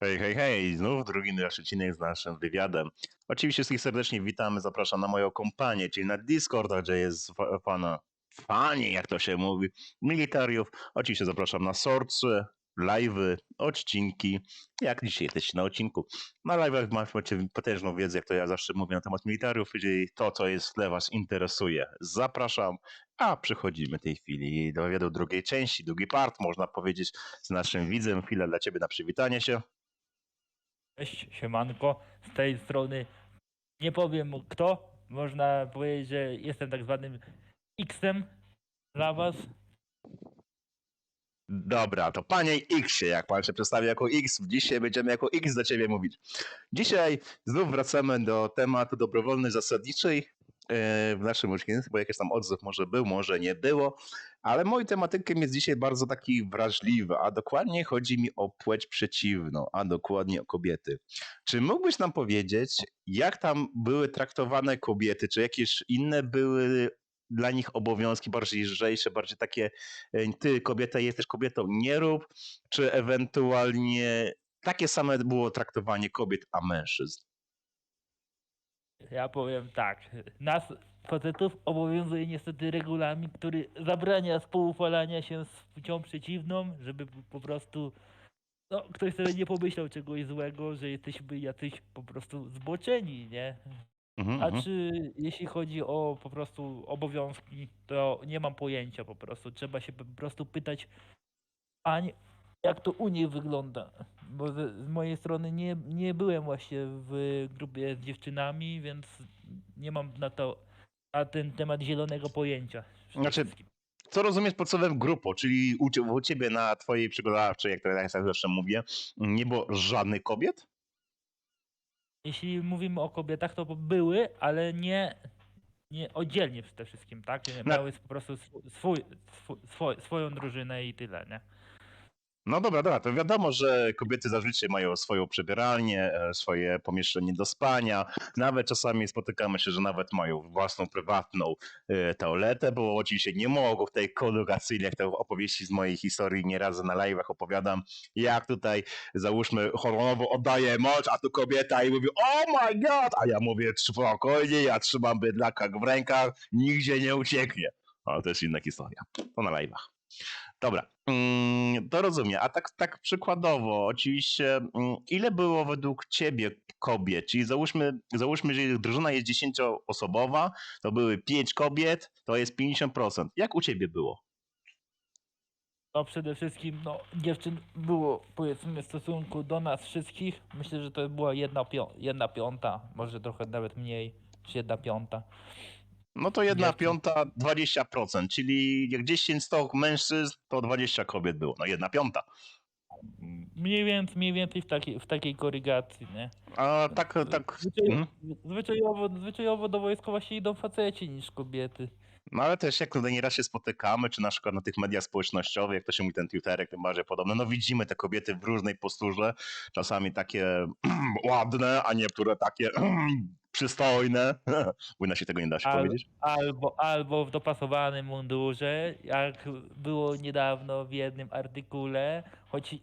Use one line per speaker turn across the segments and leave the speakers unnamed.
Hej, hej, hej, znów drugi nasz odcinek z naszym wywiadem. Oczywiście wszystkich serdecznie witamy, zapraszam na moją kompanię, czyli na Discorda, gdzie jest pana, fani, jak to się mówi, militariów. Oczywiście zapraszam na sorcy, live'y, odcinki, jak dzisiaj jesteście na odcinku. Na live'ach macie potężną wiedzę, jak to ja zawsze mówię na temat militariów, czyli to, co jest w tle was interesuje. Zapraszam, a przechodzimy w tej chwili do wywiadu drugiej części, drugi part, można powiedzieć, z naszym widzem. Chwilę dla ciebie na przywitanie się.
Cześć, siemanko. Z tej strony nie powiem kto. Można powiedzieć, że jestem tak zwanym X-em dla was.
Dobra, to panie X, jak pan się przedstawi jako X, dzisiaj będziemy jako X do ciebie mówić. Dzisiaj znów wracamy do tematu dobrowolnej zasadniczej e, w naszym odcinku, bo jakiś tam odzew może był, może nie było, ale moim tematykiem jest dzisiaj bardzo taki wrażliwy, a dokładnie chodzi mi o płeć przeciwną, a dokładnie o kobiety. Czy mógłbyś nam powiedzieć, jak tam były traktowane kobiety, czy jakieś inne były dla nich obowiązki bardziej lżejsze, bardziej takie e, ty kobieta jesteś kobietą, nie rób, czy ewentualnie takie same było traktowanie kobiet a mężczyzn.
Ja powiem tak. Nas, facetów, obowiązuje niestety regulamin, który zabrania współufalania się z płcią przeciwną, żeby po prostu no, ktoś sobie nie pomyślał czegoś złego, że jesteśmy jacyś po prostu zboczeni, nie?
Mhm,
A
mhm.
czy jeśli chodzi o po prostu obowiązki, to nie mam pojęcia po prostu. Trzeba się po prostu pytać pań, jak to u nich wygląda. Bo z, z mojej strony nie, nie byłem właśnie w grupie z dziewczynami, więc nie mam na to na ten temat zielonego pojęcia. przede
Znaczy,
wszystkim.
Co rozumiesz pod słowem grupo, czyli u, cie- u ciebie na twojej przygotowawczej, jak to ja zawsze mówię, nie było żadnych kobiet?
Jeśli mówimy o kobietach, to były, ale nie, nie oddzielnie przede wszystkim, tak?
Na-
Miały po prostu swój, swój, swój, swoją drużynę i tyle, nie?
No dobra, dobra, to wiadomo, że kobiety zazwyczaj mają swoją przebieralnię, e, swoje pomieszczenie do spania. Nawet czasami spotykamy się, że nawet mają własną prywatną e, toaletę, bo oczywiście nie mogą w tej kolokacyjnej, jak opowieści z mojej historii nieraz na live'ach opowiadam, jak tutaj załóżmy chorobowo oddaję moc, a tu kobieta i mówi oh my god, a ja mówię spokojnie, ja trzymam bydlaka w rękach, nigdzie nie ucieknie. Ale to jest inna historia. To na live'ach. Dobra, mm, to rozumiem. A tak, tak przykładowo, oczywiście, mm, ile było według ciebie kobiet? Czyli załóżmy, załóżmy, że drużyna jest 10-osobowa, to były 5 kobiet, to jest 50%. Jak u ciebie było?
No przede wszystkim, no dziewczyn było powiedzmy w stosunku do nas wszystkich, myślę, że to była jedna, pią- jedna piąta, może trochę nawet mniej, czy jedna piąta.
No to jedna
Dziewczyn.
piąta, 20%, czyli jak 10 stok mężczyzn, to 20 kobiet było. No jedna piąta.
Mniej więcej, mniej więcej w takiej, w takiej korygacji, nie?
A tak, tak.
Zwyczajowo,
mhm.
zwyczajowo, zwyczajowo do wojska właśnie idą faceci niż kobiety.
No ale też jak tutaj nieraz się spotykamy, czy na przykład na tych mediach społecznościowych, jak to się mówi ten Twitterek, tym bardziej podobne, no widzimy te kobiety w różnej posturze, czasami takie ładne, a niektóre takie przystojne. Nas się tego nie da się
Ale-
powiedzieć.
Albo, albo w dopasowanym mundurze, jak było niedawno w jednym artykule, choć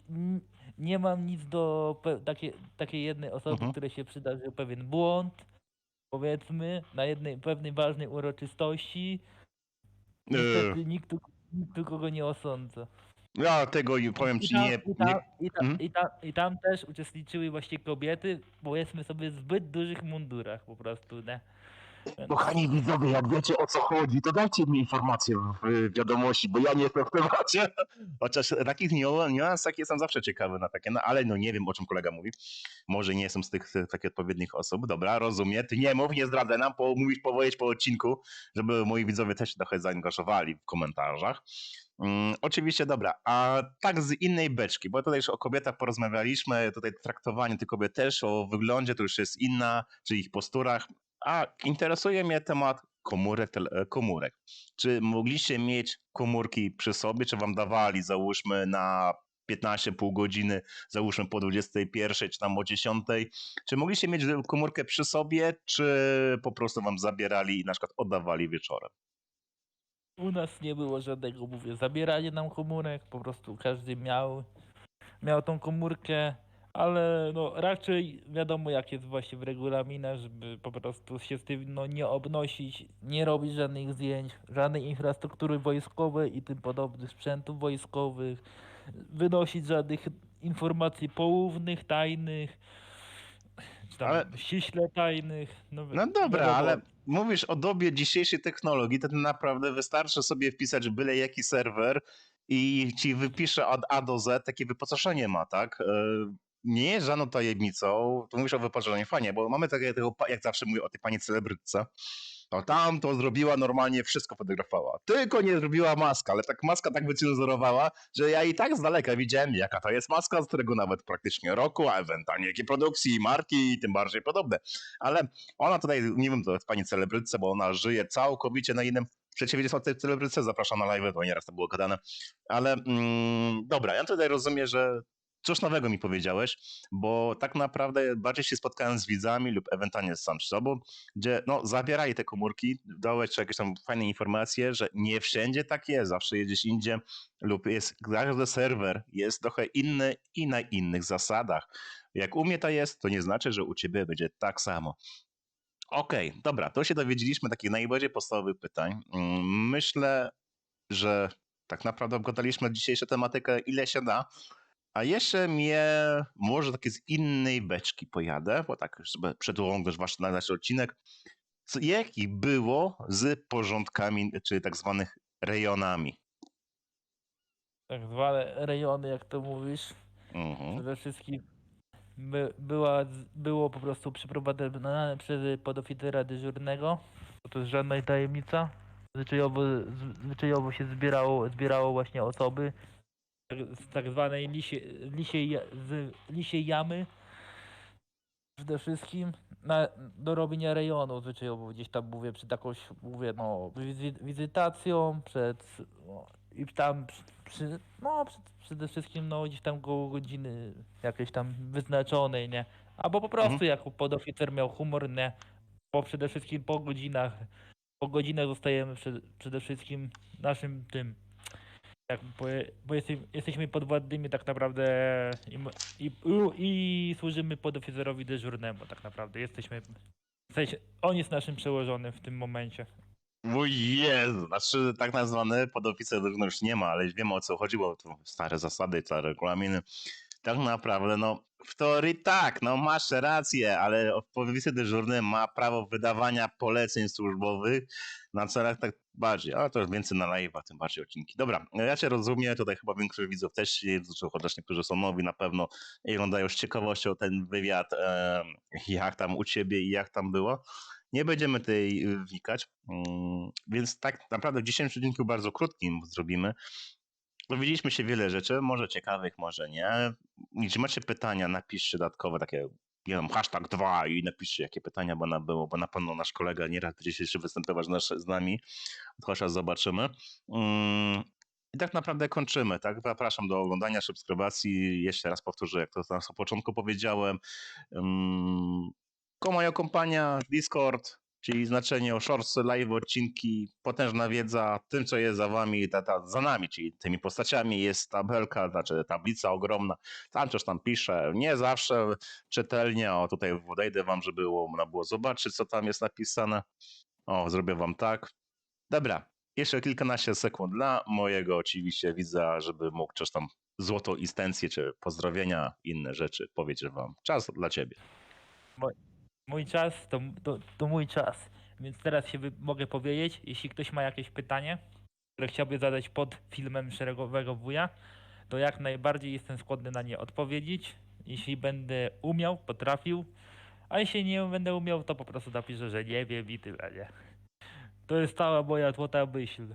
nie mam nic do pe- takie, takiej jednej osoby,
Mhm.
której się przydarzył pewien błąd, powiedzmy, na jednej pewnej ważnej uroczystości. Niestety nikt, tu- nikt tu kogo nie osądza.
Ja tego i powiem
I tam,
nie...
i, tam,
nie
i, tam,
Mhm.
i, tam, I tam też uczestniczyły właśnie kobiety, powiedzmy sobie, w zbyt dużych mundurach po prostu, nie?
Kochani widzowie, jak wiecie o co chodzi, to dajcie mi informację w wiadomości, bo ja nie jestem w temacie. Chociaż takich niu- niuansach jestem zawsze ciekawy na takie, no ale no nie wiem o czym kolega mówi. Może nie jestem z tych takich odpowiednich osób. Dobra, rozumiem. Ty nie mów, nie zdradzę nam, bo mówisz powiedzieć po odcinku, żeby moi widzowie też się trochę zaangażowali w komentarzach. Mm, oczywiście, dobra. A tak z innej beczki, bo tutaj już o kobietach porozmawialiśmy, tutaj traktowanie tych kobiet też, o wyglądzie to już jest inna, czy ich posturach. A interesuje mnie temat komórek, tele, e, komórek. Czy mogliście mieć komórki przy sobie, czy wam dawali, załóżmy na 15 pół godziny, załóżmy po 21, czy tam o 10. Czy mogliście mieć komórkę przy sobie, czy po prostu wam zabierali i na przykład oddawali wieczorem?
U nas nie było żadnego, mówię, zabieranie nam komórek, po prostu każdy miał, miał tą komórkę, ale no raczej wiadomo jak jest właśnie w regulaminach, żeby po prostu się z tym no, nie obnosić, nie robić żadnych zdjęć, żadnej infrastruktury wojskowej i tym podobnych sprzętów wojskowych, wynosić żadnych informacji poufnych, tajnych, czy tam
Ale-
ściśle tajnych. No,
No dobra,
wiadomo.
ale mówisz o dobie dzisiejszej technologii, to naprawdę wystarczy sobie wpisać byle jaki serwer i ci wypisze od A do Z takie wyposażenie ma, tak? Nie jest żadną tajemnicą, tu mówisz o wyposażeniu, fajnie, bo mamy takie, tego, jak zawsze mówię o tej pani celebrytce, to tam to zrobiła normalnie, wszystko fotografowała. Tylko nie zrobiła maska, ale tak maska tak wycenzurowała, że ja i tak z daleka widziałem, jaka to jest maska, z którego nawet praktycznie roku, a ewentualnie jakie produkcji, marki i tym bardziej podobne. Ale ona tutaj, nie wiem, to jest pani celebrytce, bo ona żyje całkowicie na innym przeciwieństwie od tej celebrytce, zapraszam na live, bo nieraz to było gadane. Ale mm, dobra, ja tutaj rozumiem, że coś nowego mi powiedziałeś, bo tak naprawdę bardziej się spotkałem z widzami lub ewentualnie sam z sobą, gdzie no zabierali te komórki, dałeś jakieś tam fajne informacje, że nie wszędzie tak jest, zawsze jest gdzieś indziej lub jest, każdy serwer jest trochę inny i na innych zasadach. Jak u mnie to jest, to nie znaczy, że u ciebie będzie tak samo. Okej, dobra, to się dowiedzieliśmy takich najbardziej podstawowych pytań. Mm, Myślę, że tak naprawdę obgadaliśmy dzisiejszą tematykę ile się da. A jeszcze mnie może takie z innej beczki pojadę, bo tak, żeby przedłużyć wasz na nasz odcinek. Co, jaki było z porządkami, czy tak zwanych rejonami?
Tak zwane rejony, jak to mówisz.
Mhm.
Przede wszystkim by, była, było po prostu przeprowadzone przez podoficera dyżurnego. To jest żadna tajemnica. Zwyczajowo, zwyczajowo się zbierało, zbierało właśnie osoby z tak zwanej lisie, lisiej, ja- z lisiej jamy. Przede wszystkim na, do robienia rejonu zwyczajowo gdzieś tam mówię przed jakąś mówię no wizy, wizytacją, przed no, i tam przy, no przed, przede wszystkim no gdzieś tam koło godziny jakiejś tam wyznaczonej, nie? Albo po prostu
Mhm.
jako podoficer miał humor, nie? Bo przede wszystkim po godzinach po godzinach zostajemy przed, przede wszystkim naszym tym jak, bo, bo jesteśmy, podwładnymi tak naprawdę i, i, i, służymy podoficerowi dyżurnemu tak naprawdę. Jesteśmy, on jest naszym przełożonym w tym momencie.
Mój Jezu, znaczy tak nazwany podoficer no już nie ma, ale wiemy o co chodziło, to stare zasady, stare regulaminy. Tak naprawdę, no w teorii tak, no masz rację, ale podoficer dyżurny ma prawo wydawania poleceń służbowych na celach tak bardziej, ale to już więcej na live, tym bardziej odcinki. Dobra, ja cię rozumiem, tutaj chyba większość widzów też chociaż niektórzy są nowi na pewno i oglądają z ciekawością ten wywiad, jak tam u ciebie i jak tam było. Nie będziemy y, wnikać, mm, więc tak naprawdę w dzisiejszym odcinku bardzo krótkim zrobimy. Dowiedzieliśmy się wiele rzeczy, może ciekawych, może nie. Jeśli macie pytania, napiszcie dodatkowe takie, nie wiem, hashtag 2 i napiszcie jakie pytania, bo na, było, bo na pewno nasz kolega nieraz będzie jeszcze występować z nami. Chociaż zobaczymy. Mm, I tak naprawdę kończymy, tak? Zapraszam do oglądania, subskrybacji. Jeszcze raz powtórzę, jak to na początku powiedziałem. Um, ko moja kompania, Discord, czyli znaczenie o shorts, live odcinki, potężna wiedza, tym co jest za wami, ta, ta, za nami, czyli tymi postaciami jest tabelka, znaczy tablica ogromna, tam coś tam pisze, nie zawsze czytelnie, o tutaj odejdę wam, żeby można było zobaczyć co tam jest napisane. O, zrobię wam tak. Dobra, jeszcze kilkanaście sekund dla mojego oczywiście widza, żeby mógł coś tam złotą instancję, czy pozdrowienia, inne rzeczy powiedzieć wam. Czas dla ciebie.
Mój czas to, to, to mój czas, więc teraz się wy, mogę powiedzieć, jeśli ktoś ma jakieś pytanie, które chciałby zadać pod filmem Szeregowego Wuja, to jak najbardziej jestem skłonny na nie odpowiedzieć, jeśli będę umiał, potrafił, a jeśli nie będę umiał, to po prostu napiszę, że nie wiem i tyle, nie? To jest cała moja złota myśl.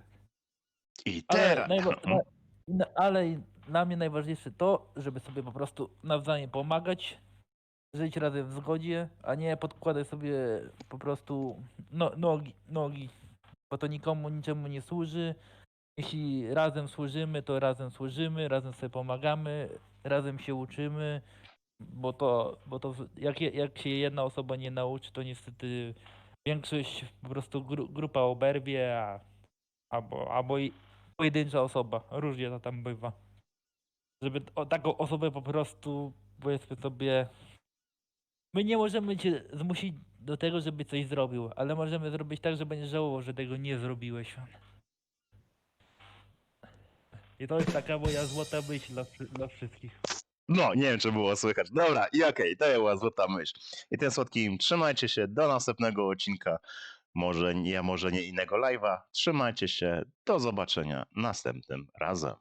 I
Ale,
teraz.
najwa- na, na, ale dla mnie najważniejsze to, żeby sobie po prostu nawzajem pomagać, żyć razem w zgodzie, a nie podkładać sobie po prostu no, nogi, nogi, bo to nikomu niczemu nie służy. Jeśli razem służymy, to razem służymy, razem sobie pomagamy, razem się uczymy, bo to, bo to jak, jak się jedna osoba nie nauczy, to niestety większość po prostu gru, grupa oberwie, a, albo, albo i pojedyncza osoba. Różnie to tam bywa. żeby o taką osobę po prostu, powiedzmy sobie, my nie możemy cię zmusić do tego, żeby coś zrobił, ale możemy zrobić tak, że będziesz żałował, że tego nie zrobiłeś. I to jest taka moja złota myśl dla, dla wszystkich.
No, nie wiem, czy było słychać. Dobra, i okej, to była złota myśl. I tym słodkim, trzymajcie się do następnego odcinka. Może nie, może nie innego live'a. Trzymajcie się. Do zobaczenia następnym razem.